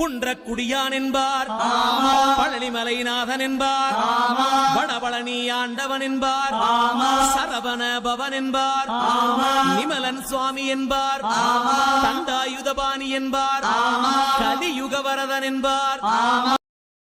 குன்றக்குடியான் என்பார் பழனிமலைநாதன் என்பார் வடபழனி ஆண்டவன் என்பார் சரவண பவன் என்பார் நிமலன் சுவாமி என்பார் தண்டாயுதபாணி என்பார் கலியுக வரதன் என்பார்